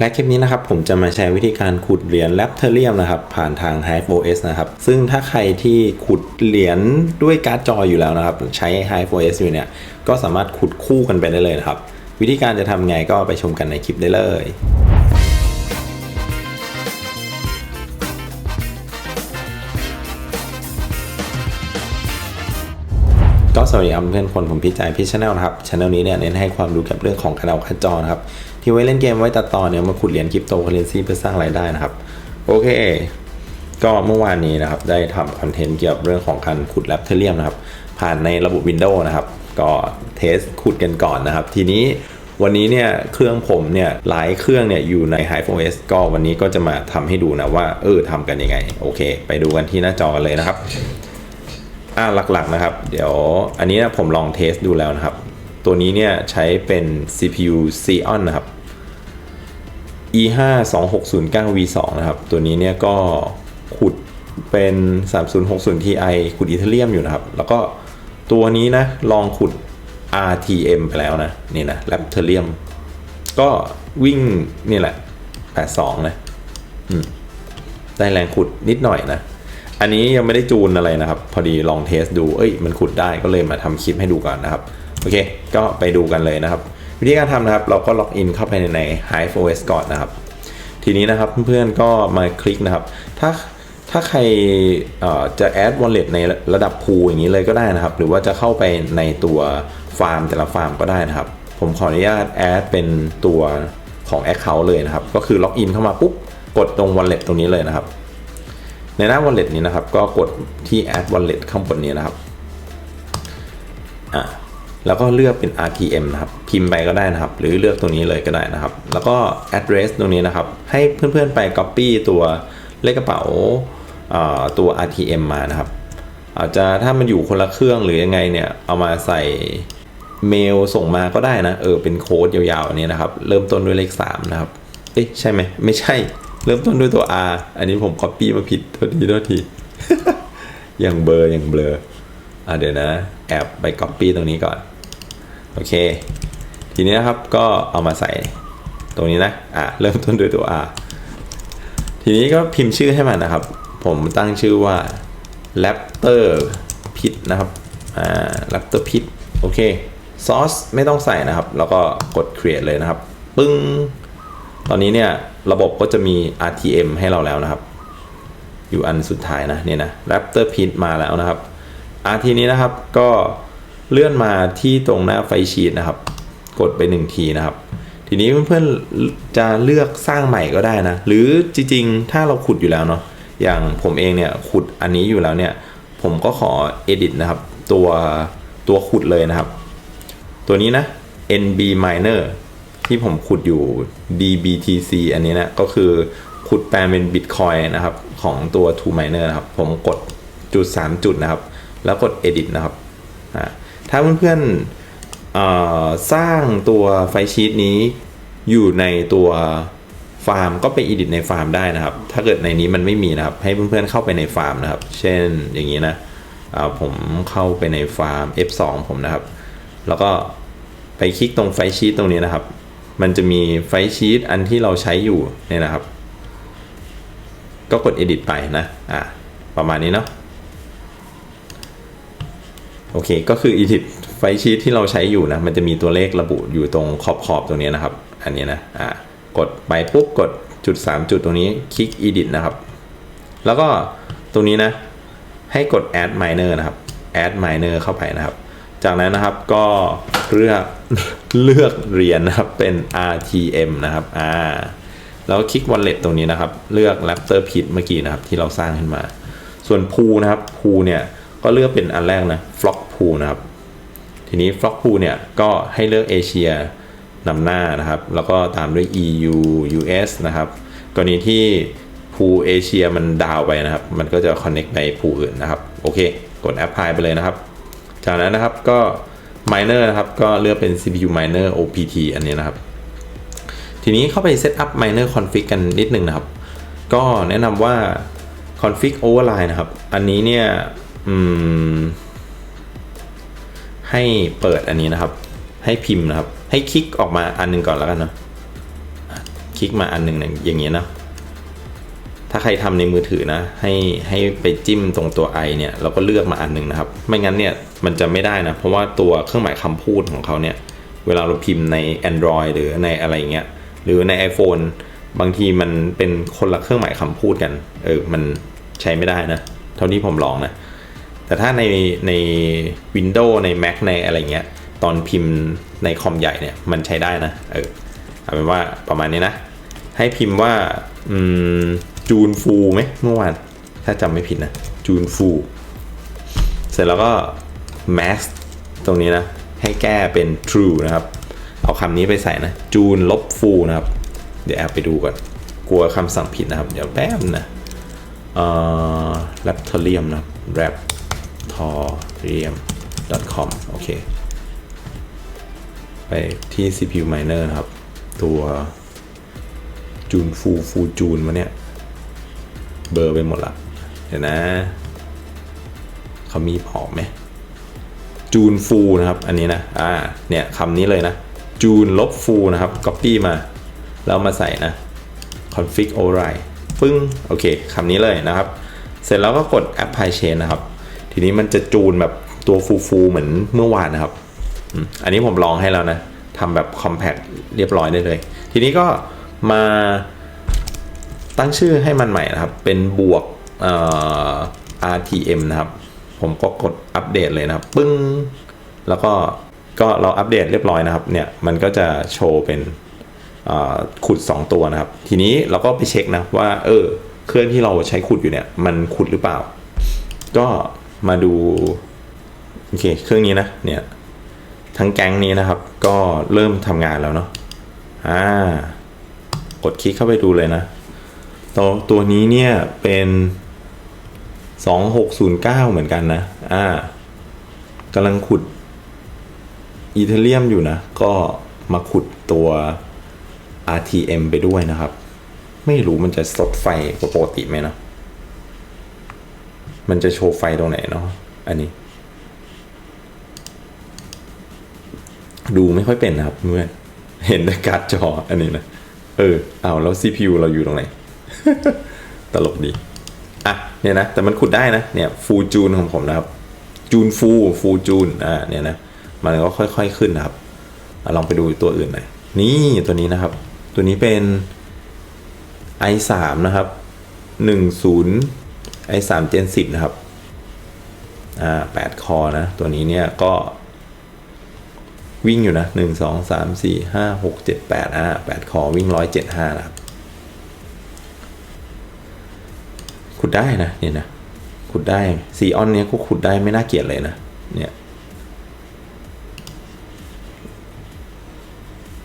และคลิปนี้นะครับผมจะมาแชร์วิธีการขุดเหรียญแลปเทเรียมนะครับผ่านทาง Hive OS นะครับซึ่งถ้าใครที่ขุดเหรียญด้วยการ์ดจออยู่แล้วนะครับใช้ Hive OS อยู่เนี่ยก็สามารถขุดคู่กันไปได้เลยนะครับวิธีการจะทำไงก็ไปชมกันในคลิปได้เลยก็สวัสดีครับเพื่อนคนผมพี่ใจพี่ชาแนลนะครับช anel นี้เนี่ยเน้นให้ความรู้เกี่ยวกับเรื่องของการเอาคัดจอนะครับ ที่ไว้เล่นเกมไว้ตัดต่อเนี่ยมาขุดเหรียญคริปโตเคอเรนซีเพื่อสร้างรายได้นะครับ โอเค ก็เมื่อวานนี้นะครับได้ทำคอนเทนต์เกี่ยวกับเรื่องของการขุดแลปเทเรียมนะครับ ผ่านในระบบ Windows นะครับ ก็เทสขุดกันก่อนนะครับ ทีนี้วันนี้เนี่ยเครื่องผมเนี่ยหลายเครื่องเนี่ยอยู่ใน Hive OS ก็วันนี้ก็จะมาทำให้ดูนะว่าเออทำกันยังไง โอเค ไปดูกันที่หน้าจอกันเลยนะครับอ่าหลักๆนะครับ เดี๋ยวอันนี้นะผมลองเทสดูแล้วนะครับ ตัวนี้เนี่ยใช้เป็น CPU Xeon นะครับ e5 2609 v2 นะครับ ตัวนี้เนี่ยก็ขุดเป็น 3060 ti ขุดอีเทเรียมอยู่นะครับ แล้วก็ตัวนี้นะ ลองขุด RTM ไปแล้วนะ นี่นะ l a p t e r i u m ก็วิ่งนี่แหละ 82 นะอืมได้แรงขุดนิดหน่อยนะ อันนี้ยังไม่ได้จูนอะไรนะครับ พอดีลองเทสดู เอ้ย มันขุดได้ก็เลยมาทำคลิปให้ดูก่อนนะครับ โอเค ก็ไปดูกันเลยนะครับ วิธีการทำนะครับ เราก็ล็อกอินเข้าไปใน Hive OS ก่อนนะครับ ทีนี้นะครับเพื่อนๆก็มาคลิกนะครับ ถ้าถ้าใครเอ่อจะ add wallet ในระดับพูอย่างนี้เลยก็ได้นะครับ หรือว่าจะเข้าไปในตัวฟาร์มแต่ละฟาร์มก็ได้นะครับ ผมขออนุญาต add เป็นตัวของ account เลยนะครับ ก็คือล็อกอินเข้ามาปุ๊บ กดตรง wallet ตรงนี้เลยนะครับ ในหน้า wallet นี้นะครับ ก็กดที่ add wallet ข้างบนนี้นะครับ อะ แล้วก็เลือกเป็น RTM นะครับ พิมพ์ไปก็ได้นะครับ หรือเลือกตรงนี้เลยก็ได้นะครับ แล้วก็ address ตรงนี้นะครับ ให้เพื่อนๆไป copy ตัวเลขกระเป๋าตัว RTM มานะครับ อาจจะถ้ามันอยู่คนละเครื่องหรือยังไงเนี่ย เอามาใส่เมลส่งมาก็ได้นะ เออ เป็นโค้ดยาวๆอันนี้นะครับ เริ่มต้นด้วยเลข 3 นะครับ เอ๊ะ ใช่ไหม ไม่ใช่ เริ่มต้นด้วยตัว R อันนี้ผม copy มาผิดโทษทีโทษที อย่างเบลออย่างเบลออะเดี๋ยวนะ แอบไป copy ตรงนี้ก่อน โอเค ทีนี้นะครับก็เอามาใส่ตรงนี้นะอะเริ่มต้นด้วยตัว R ทีนี้ก็พิมพ์ชื่อให้มันนะครับ ผมตั้งชื่อว่า Raptor Pit นะครับอ่า Raptor Pit โอเคซอสไม่ต้องใส่นะครับ แล้วก็กด create เลยนะครับ ปึ้ง ตอนนี้เนี่ย ระบบก็จะมี RTM ให้เราแล้วนะครับ อยู่อันสุดท้ายนะเนี่ยนะ Raptor Pit มาแล้วนะครับอาทีนี้นะครับก็ เลื่อนมาที่ตรงหน้าไฟชีตนะครับ กดไปหนึ่งทีนะครับ ทีนี้เพื่อนๆจะเลือกสร้างใหม่ก็ได้นะ หรือจริงๆ ถ้าเราขุดอยู่แล้วเนาะอย่างผมเองเนี่ยขุดอันนี้อยู่แล้วเนี่ย ผมก็ขอ edit นะครับ ตัวตัวขุดเลยนะครับ ตัวนี้นะ NB miner ที่ผมขุดอยู่ DBTC อันนี้นะก็คือขุดแปลงเป็น Bitcoin นะครับ ของตัว Two Miner นะครับ ผมกดจุด 3 จุดนะครับ แล้วกด edit นะครับอ่า ถ้าเพื่อนๆเอ่อสร้างตัวไฟชีตนี้อยู่ในตัวฟาร์มก็ไป edit ในฟาร์มได้นะครับ ถ้าเกิดในนี้มันไม่มีนะครับ ให้เพื่อนๆเข้าไปในฟาร์มนะครับ เช่นอย่างนี้นะผมเข้าไปในฟาร์ม F2 ผมนะครับ แล้วก็ไปคลิกตรงไฟชีตตรงนี้นะครับ มันจะมีไฟชีตอันที่เราใช้อยู่เนี่ยนะครับ ก็กด edit ไปนะ อ่า ประมาณนี้เนาะ โอเค ก็คือ edit ไฟชีตที่เราใช้อยู่นะ มันจะมีตัวเลขระบุอยู่ตรงขอบขอบๆตรงนี้นะครับ อันนี้นะ อ่ากดไปปุ๊บกดจุด 3 จุดตรงนี้คลิก edit นะครับ แล้วก็ตรงนี้นะ ให้กด add miner นะครับ add miner เข้าไปนะครับ จากนั้นนะครับก็เลือกเลือกเหรียญนะครับเป็น RTM นะครับอ่าแล้วคลิก wallet ตรงนี้นะครับ เลือก Raptor Pit เมื่อกี้นะครับที่เราสร้างขึ้นมา ส่วน pool นะครับ pool เนี่ย ก็เลือกเป็นอันแรกนะ flock pool นะครับ ทีนี้ flock pool เนี่ยก็ให้เลือกเอเชียนำหน้านะครับ แล้วก็ตามด้วย EU US นะครับกรณีที่ pool เอเชียมันดาวไปนะครับ มันก็จะ connect ไป pool อื่นนะครับ โอเค กด apply ไปเลยนะครับ จากนั้นนะครับก็ miner นะครับ ก็เลือกเป็น CPU miner OPT อันนี้นะครับ ทีนี้เข้าไป set up miner config กันนิดนึงนะครับ ก็แนะนำว่า config override นะครับ อันนี้เนี่ย ให้เปิดอันนี้นะครับ ให้พิมพ์นะครับ ให้คลิกออกมาอันหนึงก่อนแล้วกันเนาะคลิกมาอันหนึ่งอย่างเงี้ยนะถ้าใครทำในมือถือนะ ให้ให้ไปจิ้มตรงตัว i เนี่ยเราก็เลือกมาอันหนึ่งนะครับ ไม่งั้นเนี่ยมันจะไม่ได้นะ เพราะว่าตัวเครื่องหมายคำพูดของเขาเนี่ย เวลาเราพิมพ์ใน Android หรือในอะไรเงี้ยหรือใน iPhone บางทีมันเป็นคนละเครื่องหมายคำพูดกัน เออมันใช้ไม่ได้นะ เท่าที่ผมลองนะ แต่ถ้าในใน Windows ใน Mac ในอะไรเงี้ย ตอนพิมพ์ในคอมใหญ่เนี่ยมันใช้ได้นะ เออเอาเป็นว่าประมาณนี้นะ ให้พิมพ์ว่าจูนฟูไหมเมื่อวาน ถ้าจำไม่ผิดนะ จูนฟู เสร็จแล้วก็ max ตรงนี้นะ ให้แก้เป็น true นะครับ เอาคำนี้ไปใส่นะ จูนลบฟูนะครับ เดี๋ยวแอบไปดูก่อน กลัวคำสั่งผิดนะครับ เดี๋ยวแป๊บนะเอ่อ r a p t เลียมนะ r a ป core3m.com โอเค ไปที่ CPU miner นะครับ ตัวจูนฟูฟูจูนมาเนี่ย เบอร์ไปหมดละ เดี๋ยวนะ เขามีผอไหมจูนฟูนะครับ อันนี้นะ อ่า เนี่ยคำนี้เลยนะ จูนลบฟูนะครับก๊อปปี้มา แล้วมาใส่นะ config override ปึ้ง โอเคคำนี้เลยนะครับ เสร็จแล้วก็กด apply chain นะครับ ทีนี้มันจะจูนแบบตัวฟูฟูๆเหมือนเมื่อวานนะครับ อันนี้ผมลองให้แล้วนะทำแบบ compact เรียบร้อยได้เลย ทีนี้ก็มาตั้งชื่อให้มันใหม่นะครับ เป็นบวกเอ่อ RTM นะครับ ผมก็กดอัปเดตเลยนะครับ ปึ้ง แล้วก็ก็เราอัปเดตเรียบร้อยนะครับ เนี่ย มันก็จะโชว์เป็นขุด 2 ตัวนะครับ ทีนี้เราก็ไปเช็คนะว่า เออ เครื่องที่เราใช้ขุดอยู่เนี่ย มันขุดหรือเปล่า ก็ มาดูโอเคเครื่องนี้นะเนี่ยทั้งแก๊งนี้นะครับ ก็เริ่มทำงานแล้วเนาะอ่ากดคลิกเข้าไปดูเลยนะ ตัวตัวนี้เนี่ยเป็น2609เหมือนกันนะอ่ากำลังขุดอีเทเรียมอยู่นะ ก็มาขุดตัว RTM ไปด้วยนะครับ ไม่รู้มันจะสดไฟปกติไหมเนาะ มันจะโชว์ไฟตรงไหนเนาะอันนี้ ดูไม่ค่อยเป็นนะครับเพื่อนเห็นแต่การ์ดจออันนี้นะเออเอาแล้ว CPU เราอยู่ตรงไหน ตลกดี อะ เนี่ยนะ แต่มันขุดได้นะ เนี่ยฟูจูนของผมนะครับ จูนฟูฟูจูนอ่าเนี่ยนะ มันก็ค่อยๆขึ้นนะครับอลองไปดูตัวอื่นหน่อยนี่ตัวนี้นะครับ ตัวนี้เป็น i3 นะครับ 10 i3 Gen 10นสิบนะครับ อ่า8คอนะ ตัวนี้เนี่ยก็ วิ่งอยู่นะ1 2 3 4 5 6 7 8อ่า8คอวิ่ง175นะครับขุดได้นะเนี่ยนะขุดได้ซีออนเนี้ยก็ขุดได้ไม่น่าเกลียดเลยนะเนี่ย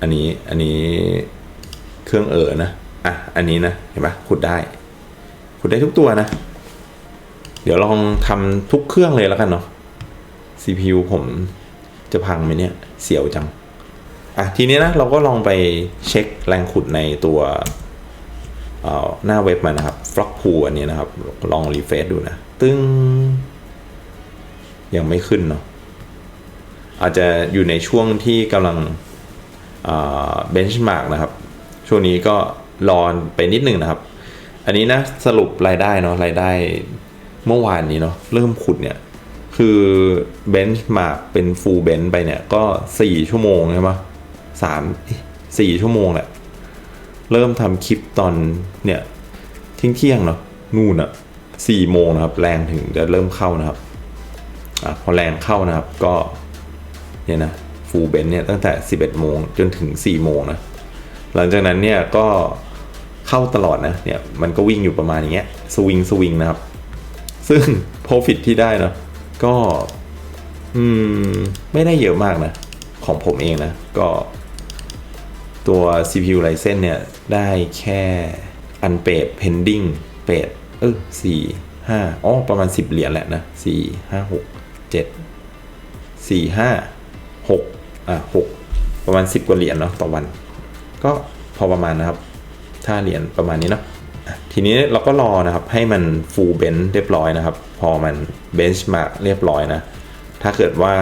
อันนี้อันนี้เครื่องเอ๋อนะอะอันนี้นะเห็นปะขุดได้ ขุดได้ทุกตัวนะ ดี๋ยวลองทำทุกเครื่องเลยแล้วกันเนาะ CPU ผมจะพังไหมเนี่ย เสียวจัง อะ ทีนี้นะเราก็ลองไปเช็คแรงขุดในตัวหน้าเว็บมันนะครับฟล็อกพูอันนี้นะครับ ลองรีเฟซดูนะ ตึ้ง ยังไม่ขึ้นเนาะอาจจะอยู่ในช่วงที่กำลังเบนช์มาร์กนะครับ ช่วงนี้ก็รอไปนิดหนึ่งนะครับ อันนี้นะสรุปรายได้เนาะรายได้ เมื่อวานนี้เนาะเริ่มขุดเนี่ย คือเบนช์มาร์กเป็นฟูลเบนช์ไปเนี่ยก็สี่ชั่วโมงใช่ไหมสามสี่ชั่วโมงแหละ เริ่มทำคลิปตอนเนี่ยเที่ยงเที่ยงเนาะนู่นอะสี่โมงนะครับ แรงถึงจะเริ่มเข้านะครับอะพอแรงเข้านะครับก็เนี่ยนะฟูลเบนเนี่ยตั้งแต่ 11 โมงจนถึง 4 โมงนะ หลังจากนั้นเนี่ยก็เข้าตลอดนะเนี่ยมันก็วิ่งอยู่ประมาณอย่างเงี้ยสวิงสวิงนะครับ ซึ่ง Profit ที่ได้เนาะก็อืมไม่ได้เยอะมากนะ ของผมเองนะ ก็ตัว CPU Ryzen เนี่ย ได้แค่อันเปด pending เปดเออสี่ห้าอ๋อ ประมาณ 10 เหรียญแหละนะสี่ห้าหกเจ็ดสี่ห้าหกอะหกประมาณ 10 กว่าเหรียญเนาะต่อวัน ก็พอประมาณนะครับ ถ้าเหรียญประมาณนี้เนาะอะ ทีนี้เราก็รอนะครับให้มัน full bench เรียบร้อยนะครับ พอมัน benchmark เรียบร้อยนะ ถ้าเกิดว่า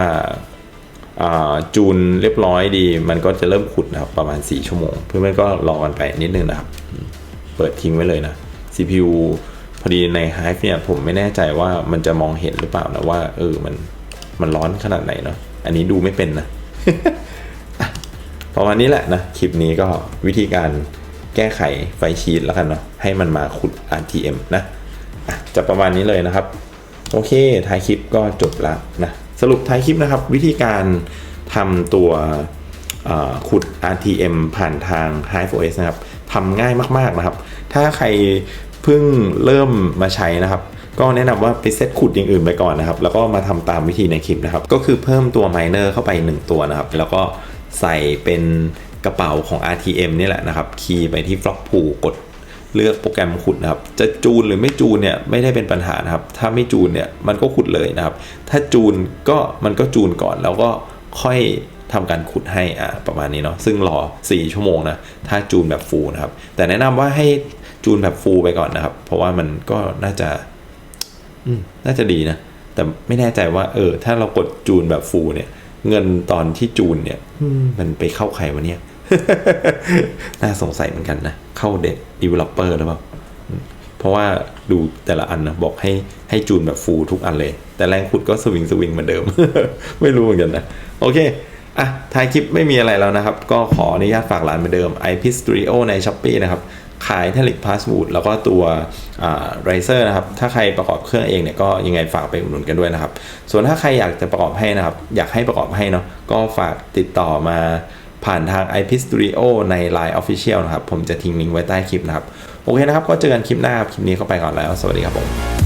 าจูนเรียบร้อยดี มันก็จะเริ่มขุดนะครับประมาณ 4 ชั่วโมง เพื่อนๆก็รอกันไปนิดนึงนะครับ เปิดทิ้งไว้เลยนะ CPU พอดีใน Hive เนี่ยผมไม่แน่ใจว่ามันจะมองเห็นหรือเปล่านะว่าเออมันมันร้อนขนาดไหนเนาะอันนี้ดูไม่เป็นนะประมาณนี้แหละนะ คลิปนี้ก็วิธีการ แก้ไขไฟชีตแล้วกันเนาะให้มันมาขุด RTM นะะจะประมาณนี้เลยนะครับ โอเคท้ายคลิปก็จบล้วนะสรุปท้ายคลิปนะครับ วิธีการทำตัวขุด RTM ผ่านทาง HiveOS นะครับทำง่ายมาก ๆนะครับ ถ้าใครเพิ่งเริ่มมาใช้นะครับ ก็แนะนำว่าไปเซตขุดอย่างอื่นไปก่อนนะครับ แล้วก็มาทำตามวิธีในคลิปนะครับ ก็คือเพิ่มตัว miner เข้าไป 1 ตัวนะครับ แล้วก็ใส่เป็น กระเป๋าของ RTM นี่แหละนะครับ คีย์ไปที่ Flock Pool กดเลือกโปรแกรมขุดนะครับ จะจูนหรือไม่จูนเนี่ยไม่ได้เป็นปัญหานะครับ ถ้าไม่จูนเนี่ยมันก็ขุดเลยนะครับ ถ้าจูนก็มันก็จูนก่อนแล้วก็ค่อยทำการขุดให้อ่าประมาณนี้เนาะซึ่งรอ 4 ชั่วโมงนะถ้าจูนแบบฟูลนะครับ แต่แนะนำว่าให้จูนแบบฟูลไปก่อนนะครับ เพราะว่ามันก็น่าจะอืมน่าจะดีนะ แต่ไม่แน่ใจว่า เออ ถ้าเรากดจูนแบบฟูลเนี่ย เงินตอนที่จูนเนี่ยอืมมันไปเข้าใครวะเนี่ย น่าสงสัยเหมือนกันนะ เข้าเด็กดีเวลลอปเปอร์หรือเปล่า เพราะว่าดูแต่ละอันนะ บอกให้ให้จูนแบบฟูลทุกอันเลย แต่แรงขุดก็สวิงสวิงเหมือนเดิม ไม่รู้เหมือนกันนะ โอเคอะท้ายคลิปไม่มีอะไรแล้วนะครับ ก็ขออนุญาตฝากร้านเหมือนเดิม IP Studio ใน s h อ p e e นะครับ ขาย t e l i c Passwood แล้วก็ตัวไรเซอร์นะครับ ถ้าใครประกอบเครื่องเองเนี่ยก็ยังไงฝากไปอุดหนุนกันด้วยนะครับ ส่วนถ้าใครอยากจะประกอบให้นะครับ อยากให้ประกอบให้เนาะก็ฝากติดต่อมา ผ่านทาง IP Studio ใน Line Official นะครับ ผมจะทิ้งลิงก์ไว้ใต้คลิปนะครับ โอเคนะครับ ก็เจอกันคลิปหน้าครับ คลิปนี้เข้าไปก่อนแล้ว สวัสดีครับผม